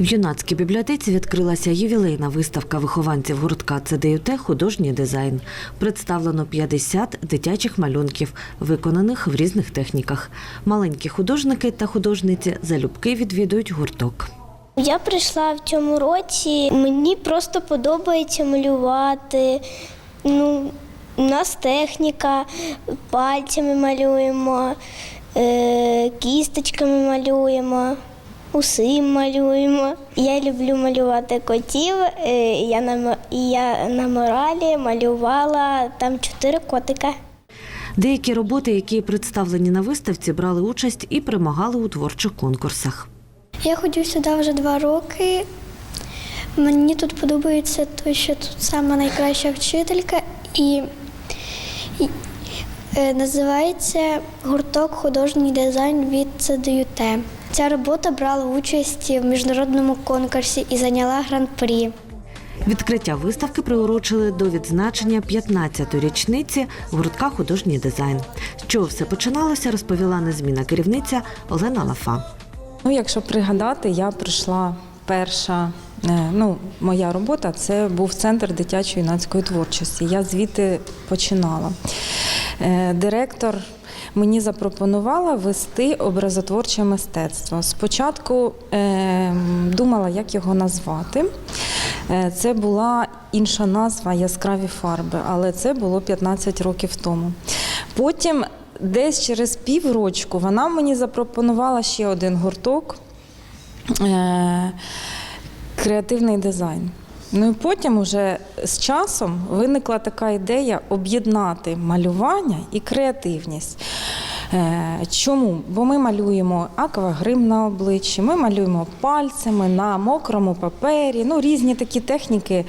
В юнацькій бібліотеці відкрилася ювілейна виставка вихованців гуртка ЦДЮТ «Художній дизайн». Представлено 50 дитячих малюнків, виконаних в різних техніках. Маленькі художники та художниці залюбки відвідують гурток. Я прийшла в цьому році. Мені просто подобається малювати. Ну, у нас техніка, пальцями малюємо, е, кісточками малюємо, уси малюємо. Я люблю малювати котів. Е, я на, я на моралі малювала там чотири котика. Деякі роботи, які представлені на виставці, брали участь і перемагали у творчих конкурсах. Я ходжу сюди вже два роки. Мені тут подобається те, що тут саме найкраща вчителька і, і е, називається гурток художній дизайн від ЦДЮТ. Ця робота брала участь в міжнародному конкурсі і зайняла гран-прі. Відкриття виставки приурочили до відзначення 15-ї річниці гуртка художній дизайн. З чого все починалося, розповіла незмінна керівниця Олена Лафа. Ну, якщо пригадати, я прийшла перша. е, Ну, моя робота це був центр дитячої юнацької творчості. Я звідти починала. Е, Директор мені запропонувала вести образотворче мистецтво. Спочатку е, думала, як його назвати. Е, Це була інша назва яскраві фарби, але це було 15 років тому. Потім, десь через піврочку, вона мені запропонувала ще один гурток е, креативний дизайн. Ну і потім, уже з часом, виникла така ідея об'єднати малювання і креативність. Е, Чому? Бо ми малюємо аквагрим на обличчі, ми малюємо пальцями на мокрому папері. Ну, різні такі техніки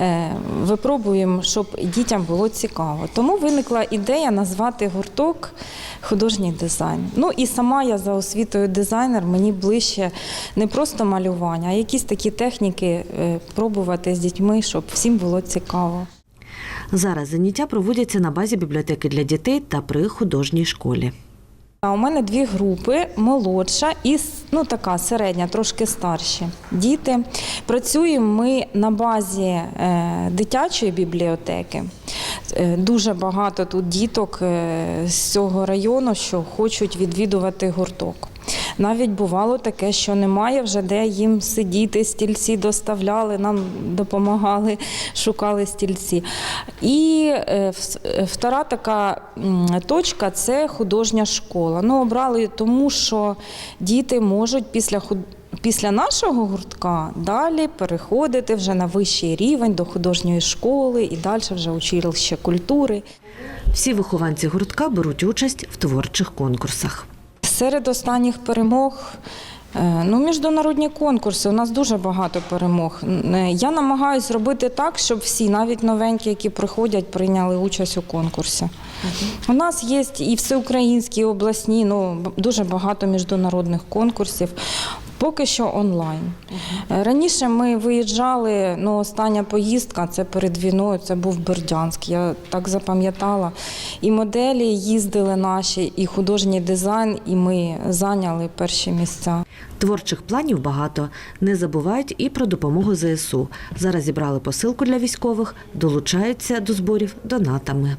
е, випробуємо, щоб дітям було цікаво. Тому виникла ідея назвати гурток художній дизайн. Ну і сама я за освітою дизайнер, мені ближче не просто малювання, а якісь такі техніки е, пробувати з дітьми, щоб всім було цікаво. Зараз заняття проводяться на базі бібліотеки для дітей та при художній школі. А у мене дві групи: молодша і ну така середня, трошки старші діти. Працюємо ми на базі е, дитячої бібліотеки. Е, Дуже багато тут діток е, з цього району, що хочуть відвідувати гурток. Навіть бувало таке, що немає вже де їм сидіти, стільці доставляли, нам допомагали, шукали стільці. І е, е, втора така точка це художня школа. Ну, обрали тому, що діти можуть після. Після нашого гуртка далі переходити вже на вищий рівень до художньої школи і далі вже училище культури. Всі вихованці гуртка беруть участь в творчих конкурсах. Серед останніх перемог. е, Ну, міжнародні конкурси. У нас дуже багато перемог. Е, Я намагаюся зробити так, щоб всі, навіть новенькі, які приходять, прийняли участь у конкурсі. У нас є і всеукраїнські, і обласні, ну дуже багато міжнародних конкурсів. Поки що онлайн. Е, Раніше ми виїжджали, ну остання поїздка це перед війною, це був Бердянськ. Я так запам'ятала. І моделі їздили наші, і художній дизайн, і ми зайняли перші місця. Творчих планів багато. Не забувають і про допомогу ЗСУ. Зараз зібрали посилку для військових, долучаються до зборів донатами.